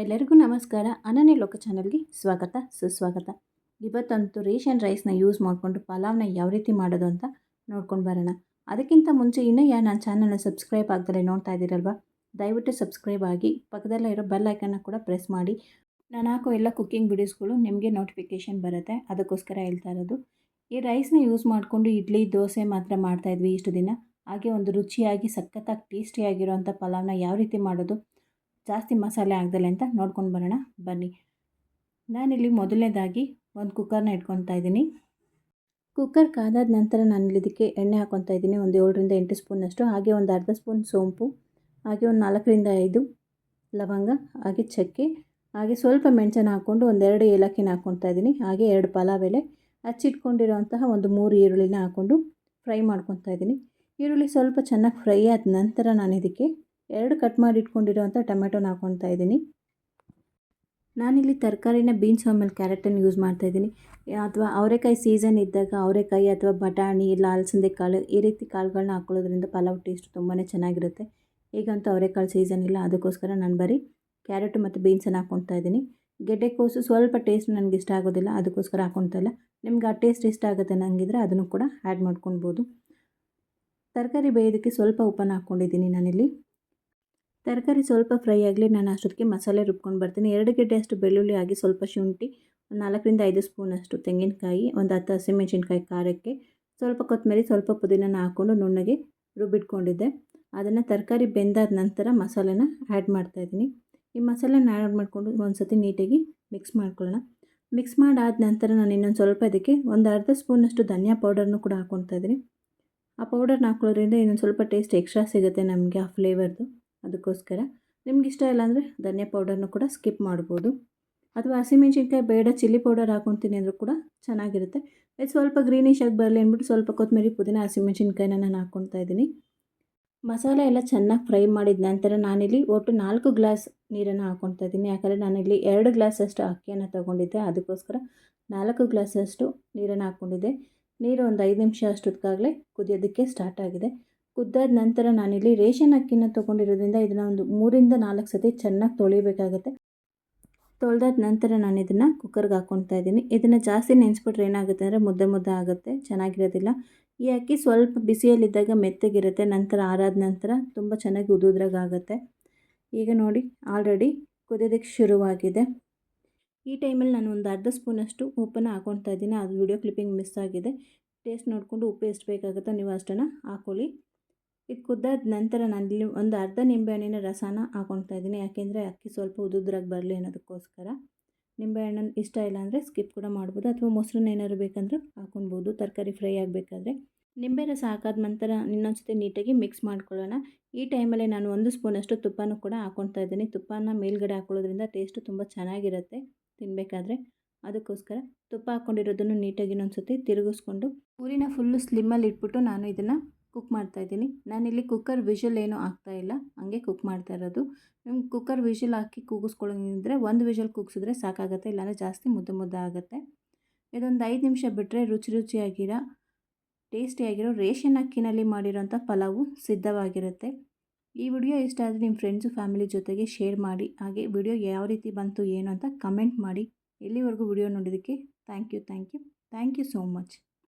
ಎಲ್ಲರಿಗೂ ನಮಸ್ಕಾರ. ಅನನ್ಯ ಲೋಕ ಚಾನಲ್ಗೆ ಸ್ವಾಗತ, ಸುಸ್ವಾಗತ. ಇವತ್ತಂತೂ ರೇಷನ್ ರೈಸ್ನ ಯೂಸ್ ಮಾಡಿಕೊಂಡು ಪಲಾವ್ನ ಯಾವ ರೀತಿ ಮಾಡೋದು ಅಂತ ನೋಡ್ಕೊಂಡು ಬರೋಣ. ಅದಕ್ಕಿಂತ ಮುಂಚೆ ಇನ್ನೂ ಯಾ ನನ್ನ ಚಾನಲ್ನ ಸಬ್ಸ್ಕ್ರೈಬ್ ಆಗ್ದಲೇ ನೋಡ್ತಾ ಇದ್ದೀರಲ್ವ? ದಯವಿಟ್ಟು ಸಬ್ಸ್ಕ್ರೈಬ್ ಆಗಿ ಪಕ್ಕದಲ್ಲೇ ಇರೋ ಬೆಲ್ ಐಕನ್ನ ಕೂಡ ಪ್ರೆಸ್ ಮಾಡಿ. ನಾನು ಹಾಕೋ ಎಲ್ಲ ಕುಕ್ಕಿಂಗ್ ವಿಡಿಯೋಸ್ಗಳು ನಿಮಗೆ ನೋಟಿಫಿಕೇಷನ್ ಬರುತ್ತೆ. ಅದಕ್ಕೋಸ್ಕರ ಹೇಳ್ತಾ ಇರೋದು. ಈ ರೈಸ್ನ ಯೂಸ್ ಮಾಡಿಕೊಂಡು ಇಡ್ಲಿ, ದೋಸೆ ಮಾತ್ರ ಮಾಡ್ತಾಯಿದ್ವಿ ಇಷ್ಟು ದಿನ. ಹಾಗೆ ಒಂದು ರುಚಿಯಾಗಿ, ಸಖತ್ತಾಗಿ ಟೇಸ್ಟಿಯಾಗಿರೋಂಥ ಪಲಾವ್ನ ಯಾವ ರೀತಿ ಮಾಡೋದು ಜಾಸ್ತಿ ಮಸಾಲೆ ಆಗ್ದಲೆ ಅಂತ ನೋಡ್ಕೊಂಡು ಬರೋಣ. ಬನ್ನಿ. ನಾನಿಲ್ಲಿ ಮೊದಲನೇದಾಗಿ ಒಂದು ಕುಕ್ಕರ್ನ ಇಟ್ಕೊತಾ ಇದ್ದೀನಿ. ಕುಕ್ಕರ್ ಕಾದಾದ ನಂತರ ನಾನು ಇದಕ್ಕೆ ಎಣ್ಣೆ ಹಾಕ್ಕೊತಾ ಇದ್ದೀನಿ. ಒಂದು ಏಳರಿಂದ ಎಂಟು ಸ್ಪೂನಷ್ಟು ಹಾಗೆ ಒಂದು ಅರ್ಧ ಸ್ಪೂನ್ ಸೋಂಪು. ಹಾಗೆ ಒಂದು ನಾಲ್ಕರಿಂದ ಐದು ಲವಂಗ. ಹಾಗೆ ಚಕ್ಕೆ. ಹಾಗೆ ಸ್ವಲ್ಪ ಮೆಣಸನ್ನು ಹಾಕ್ಕೊಂಡು ಒಂದೆರಡು ಏಲಕ್ಕಿನ ಹಾಕ್ಕೊತಾ ಇದ್ದೀನಿ. ಹಾಗೆ ಎರಡು ಪಲಾವ್ ಎಲೆ ಹಚ್ಚಿಟ್ಕೊಂಡಿರೋಂತಹ ಒಂದು ಮೂರು ಈರುಳ್ಳಿನ ಹಾಕ್ಕೊಂಡು ಫ್ರೈ ಮಾಡ್ಕೊತಾ ಇದ್ದೀನಿ. ಈರುಳ್ಳಿ ಸ್ವಲ್ಪ ಚೆನ್ನಾಗಿ ಫ್ರೈ ಆದ ನಂತರ ನಾನು ಇದಕ್ಕೆ ಎರಡು ಕಟ್ ಮಾಡಿ ಇಟ್ಕೊಂಡಿರುವಂಥ ಟೊಮೆಟೊನ ಹಾಕ್ಕೊತಾ ಇದ್ದೀನಿ. ನಾನಿಲ್ಲಿ ತರಕಾರಿನ ಬೀನ್ಸ್ ಆಮೇಲೆ ಕ್ಯಾರೆಟನ್ನು ಯೂಸ್ ಮಾಡ್ತಾಯಿದ್ದೀನಿ ಅಥವಾ ಅವರೆಕಾಯಿ ಸೀಸನ್ ಇದ್ದಾಗ ಅವರೆಕಾಯಿ ಅಥವಾ ಬಟಾಣಿ, ಇಲ್ಲ ಅಲಸಂದೆ ಕಾಳು, ಈ ರೀತಿ ಕಾಳುಗಳನ್ನ ಹಾಕ್ಕೊಳ್ಳೋದ್ರಿಂದ ಪಲಾವ್ ಟೇಸ್ಟ್ ತುಂಬಾ ಚೆನ್ನಾಗಿರುತ್ತೆ. ಈಗಂತೂ ಅವರೆಕಾಳು ಸೀಸನ್ ಇಲ್ಲ, ಅದಕ್ಕೋಸ್ಕರ ನಾನು ಬರೀ ಕ್ಯಾರೆಟು ಮತ್ತು ಬೀನ್ಸನ್ನು ಹಾಕ್ಕೊತಾ ಇದ್ದೀನಿ. ಗೆಡ್ಡೆಕೋಸು ಸ್ವಲ್ಪ ಟೇಸ್ಟ್ ನನಗೆ ಇಷ್ಟ ಆಗೋದಿಲ್ಲ, ಅದಕ್ಕೋಸ್ಕರ ಹಾಕ್ಕೊತಾ ಇಲ್ಲ. ನಿಮ್ಗೆ ಆ ಟೇಸ್ಟ್ ಇಷ್ಟ ಆಗುತ್ತೆ ನನಗಿದ್ರೆ ಅದನ್ನು ಕೂಡ ಆ್ಯಡ್ ಮಾಡ್ಕೊಳ್ಬೋದು. ತರಕಾರಿ ಬೇಯೋದಕ್ಕೆ ಸ್ವಲ್ಪ ಉಪ್ಪನ್ನು ಹಾಕ್ಕೊಂಡಿದ್ದೀನಿ ನಾನಿಲ್ಲಿ. ತರಕಾರಿ ಸ್ವಲ್ಪ ಫ್ರೈ ಆಗಲಿ, ನಾನು ಅಷ್ಟೊತ್ತಿಗೆ ಮಸಾಲೆ ರುಬ್ಕೊಂಡು ಬರ್ತೀನಿ. ಎರಡು ಗಡ್ಡೆ ಅಷ್ಟು ಬೆಳ್ಳುಳ್ಳಿ ಆಗಿ ಸ್ವಲ್ಪ ಶುಂಠಿ, ಒಂದು ನಾಲ್ಕರಿಂದ ಐದು ಸ್ಪೂನಷ್ಟು ತೆಂಗಿನಕಾಯಿ, ಒಂದು ಹತ್ತು ಹಸಿಮೆಣಸಿನ್ಕಾಯಿ ಖಾರಕ್ಕೆ ಸ್ವಲ್ಪ ಕೊತ್ತಂಬರಿ ಸ್ವಲ್ಪ ಪುದೀನ ಹಾಕ್ಕೊಂಡು ನುಣ್ಣಗೆ ರುಬ್ಬಿಟ್ಕೊಂಡಿದ್ದೆ. ಅದನ್ನು ತರಕಾರಿ ಬೆಂದಾದ ನಂತರ ಮಸಾಲೆನ ಆ್ಯಡ್ ಮಾಡ್ತಾಯಿದ್ದೀನಿ ಈ ಮಸಾಲೆನ ಆ್ಯಡ್ ಮಾಡಿಕೊಂಡು ಒಂದು ಸತಿ ನೀಟಾಗಿ ಮಿಕ್ಸ್ ಮಾಡ್ಕೊಳ್ಳೋಣ. ಮಿಕ್ಸ್ ಮಾಡಾದ ನಂತರ ನಾನು ಇನ್ನೊಂದು ಸ್ವಲ್ಪ ಇದಕ್ಕೆ ಒಂದು ಅರ್ಧ ಸ್ಪೂನಷ್ಟು ಧನಿಯಾ ಪೌಡರ್ನು ಕೂಡ ಹಾಕ್ಕೊತಾ ಇದ್ದೀನಿ. ಆ ಪೌಡರ್ನ ಹಾಕೊಳ್ಳೋದ್ರಿಂದ ಇನ್ನೊಂದು ಸ್ವಲ್ಪ ಟೇಸ್ಟ್ ಎಕ್ಸ್ಟ್ರಾ ಸಿಗುತ್ತೆ ನಮಗೆ ಆ ಫ್ಲೇವರ್ದು. ಅದಕ್ಕೋಸ್ಕರ ನಿಮ್ಗೆ ಇಷ್ಟ ಇಲ್ಲ ಅಂದರೆ ಧನಿಯಾ ಪೌಡರ್ನು ಕೂಡ ಸ್ಕಿಪ್ ಮಾಡ್ಬೋದು. ಅಥವಾ ಹಸಿಮೆಣ್ಸಿನ್ಕಾಯಿ ಬೇಡ ಚಿಲ್ಲಿ ಪೌಡರ್ ಹಾಕೊತೀನಿ ಅಂದರೂ ಕೂಡ ಚೆನ್ನಾಗಿರುತ್ತೆ. ಇದು ಸ್ವಲ್ಪ ಗ್ರೀನಿಶ್ ಆಗಿ ಬರಲಿ ಅಂದ್ಬಿಟ್ಟು ಸ್ವಲ್ಪ ಕೊತ್ತಂಬರಿ ಪುದೀನ ಹಸಿಮೆಣ್ಸಿನ್ಕಾಯಿನ ನಾನು ಹಾಕ್ಕೊತಾ ಇದ್ದೀನಿ. ಮಸಾಲೆ ಎಲ್ಲ ಚೆನ್ನಾಗಿ ಫ್ರೈ ಮಾಡಿದ ನಂತರ ನಾನಿಲ್ಲಿ ಒಟ್ಟು ನಾಲ್ಕು ಗ್ಲಾಸ್ ನೀರನ್ನು ಹಾಕ್ಕೊತಾ ಇದ್ದೀನಿ. ಯಾಕಂದರೆ ನಾನಿಲ್ಲಿ ಎರಡು ಗ್ಲಾಸಷ್ಟು ಅಕ್ಕಿಯನ್ನು ತೊಗೊಂಡಿದ್ದೆ. ಅದಕ್ಕೋಸ್ಕರ ನಾಲ್ಕು ಗ್ಲಾಸಷ್ಟು ನೀರನ್ನು ಹಾಕ್ಕೊಂಡಿದ್ದೆ ನೀರು ಒಂದು ಐದು ನಿಮಿಷ ಅಷ್ಟೊತ್ತಿಗಾಗಲೇ ಕುದಿಯೋದಕ್ಕೆ ಸ್ಟಾರ್ಟ್ ಆಗಿದೆ. ಕುದ್ದಾದ ನಂತರ ನಾನಿಲ್ಲಿ ರೇಷನ್ ಅಕ್ಕಿನ ತೊಗೊಂಡಿರೋದ್ರಿಂದ ಇದನ್ನು ಒಂದು ಮೂರಿಂದ ನಾಲ್ಕು ಸತಿ ಚೆನ್ನಾಗಿ ತೊಳಿಬೇಕಾಗತ್ತೆ. ತೊಳೆದಾದ ನಂತರ ನಾನು ಇದನ್ನು ಕುಕ್ಕರ್ಗೆ ಹಾಕ್ಕೊತಾ ಇದ್ದೀನಿ. ಇದನ್ನು ಜಾಸ್ತಿ ನೆನೆಸ್ಬಿಟ್ರೆ ಏನಾಗುತ್ತೆ ಅಂದರೆ ಮುದ್ದೆ ಮುದ್ದೆ ಆಗುತ್ತೆ, ಚೆನ್ನಾಗಿರೋದಿಲ್ಲ. ಈ ಅಕ್ಕಿ ಸ್ವಲ್ಪ ಬಿಸಿಯಲ್ಲಿದ್ದಾಗ ಮೆತ್ತಗಿರುತ್ತೆ, ನಂತರ ಆರಾದ ನಂತರ ತುಂಬ ಚೆನ್ನಾಗಿ ಉದುದ್ರಾಗುತ್ತೆ ಈಗ ನೋಡಿ ಆಲ್ರೆಡಿ ಕುದಿಯೋದಕ್ಕೆ ಶುರುವಾಗಿದೆ. ಈ ಟೈಮಲ್ಲಿ ನಾನು ಒಂದು ಅರ್ಧ ಸ್ಪೂನಷ್ಟು ಉಪ್ಪನ್ನು ಹಾಕ್ಕೊತಾ ಇದ್ದೀನಿ. ಅದು ವಿಡಿಯೋ ಕ್ಲಿಪ್ಪಿಂಗ್ ಮಿಸ್ ಆಗಿದೆ. ಟೇಸ್ಟ್ ನೋಡಿಕೊಂಡು ಉಪ್ಪು ಎಷ್ಟು ಬೇಕಾಗುತ್ತೋ ನೀವು ಅಷ್ಟನ್ನು ಹಾಕ್ಕೊಳ್ಳಿ ಇದು ಕುದ್ದಾದ ನಂತರ ನಾನಿಲ್ಲಿ ಒಂದು ಅರ್ಧ ನಿಂಬೆಹಣ್ಣಿನ ರಸನ ಹಾಕೊಳ್ತಾ ಇದ್ದೀನಿ. ಯಾಕೆಂದರೆ ಅಕ್ಕಿ ಸ್ವಲ್ಪ ಉದುದ್ರಾಗಿ ಬರಲಿ ಅನ್ನೋದಕ್ಕೋಸ್ಕರ. ನಿಂಬೆಹಣ್ಣನ್ನು ಇಷ್ಟ ಇಲ್ಲ ಅಂದರೆ ಸ್ಕಿಪ್ ಕೂಡ ಮಾಡ್ಬೋದು ಅಥವಾ ಮೊಸರನ್ನ ಏನಾದ್ರು ಬೇಕಂದ್ರೆ ಹಾಕೊಳ್ಬೋದು. ತರಕಾರಿ ಫ್ರೈ ಆಗಬೇಕಾದ್ರೆ. ನಿಂಬೆ ರಸ ಹಾಕಾದ ನಂತರ ಇನ್ನೊಂದು ಸತಿ ನೀಟಾಗಿ ಮಿಕ್ಸ್ ಮಾಡ್ಕೊಳ್ಳೋಣ. ಈ ಟೈಮಲ್ಲಿ ನಾನು ಒಂದು ಸ್ಪೂನಷ್ಟು ತುಪ್ಪನೂ ಕೂಡ ಹಾಕೊಳ್ತಾ ಇದ್ದೀನಿ. ತುಪ್ಪನ ಮೇಲ್ಗಡೆ ಹಾಕೊಳ್ಳೋದ್ರಿಂದ ಟೇಸ್ಟು ತುಂಬ ಚೆನ್ನಾಗಿರುತ್ತೆ ತಿನ್ನಬೇಕಾದ್ರೆ ಅದಕ್ಕೋಸ್ಕರ ತುಪ್ಪ ಹಾಕ್ಕೊಂಡಿರೋದನ್ನು ನೀಟಾಗಿ ಇನ್ನೊಂದು ಸತಿ ತಿರುಗಿಸ್ಕೊಂಡು, ಊರಿನ ಫುಲ್ಲು ಸ್ಲಿಮ್ಮಲ್ಲಿ ಇಟ್ಬಿಟ್ಟು ನಾನು ಇದನ್ನು ಕುಕ್ ಮಾಡ್ತಾ ಇದ್ದೀನಿ. ನಾನಿಲ್ಲಿ ಕುಕ್ಕರ್ ವಿಷಲ್ ಏನೂ ಇಲ್ಲ. ಹಂಗೆ ಕುಕ್ ಮಾಡ್ತಾ ಇರೋದು. ನಿಮ್ಮ ಕುಕ್ಕರ್ ವಿಷಲ್ ಹಾಕಿ ಕೂಗಿಸ್ಕೊಳ್ಳೋದಿದ್ರೆ ಒಂದು ವಿಷಲ್ ಕೂಗಿಸಿದ್ರೆ ಸಾಕಾಗುತ್ತೆ, ಇಲ್ಲಾಂದರೆ ಜಾಸ್ತಿ ಮುದ್ದೆ ಮುದ್ದೆ ಆಗುತ್ತೆ. ಇದೊಂದು ಐದು ನಿಮಿಷ ಬಿಟ್ಟರೆ ರುಚಿ ರುಚಿಯಾಗಿರೋ, ಟೇಸ್ಟಿಯಾಗಿರೋ ರೇಷನ್ ಅಕ್ಕಿನಲ್ಲಿ ಮಾಡಿರೋಂಥ ಪಲಾವು ಸಿದ್ಧವಾಗಿರುತ್ತೆ. ಈ ವಿಡಿಯೋ ಇಷ್ಟ ಆದರೆ ನಿಮ್ಮ ಫ್ರೆಂಡ್ಸು ಫ್ಯಾಮಿಲಿ ಜೊತೆಗೆ ಶೇರ್ ಮಾಡಿ. ಹಾಗೆ ವಿಡಿಯೋ ಯಾವ ರೀತಿ ಬಂತು, ಏನು ಅಂತ ಕಮೆಂಟ್ ಮಾಡಿ. ಇಲ್ಲಿವರೆಗೂ ವಿಡಿಯೋ ನೋಡಿದ್ದಕ್ಕೆ thank you thank you thank you so much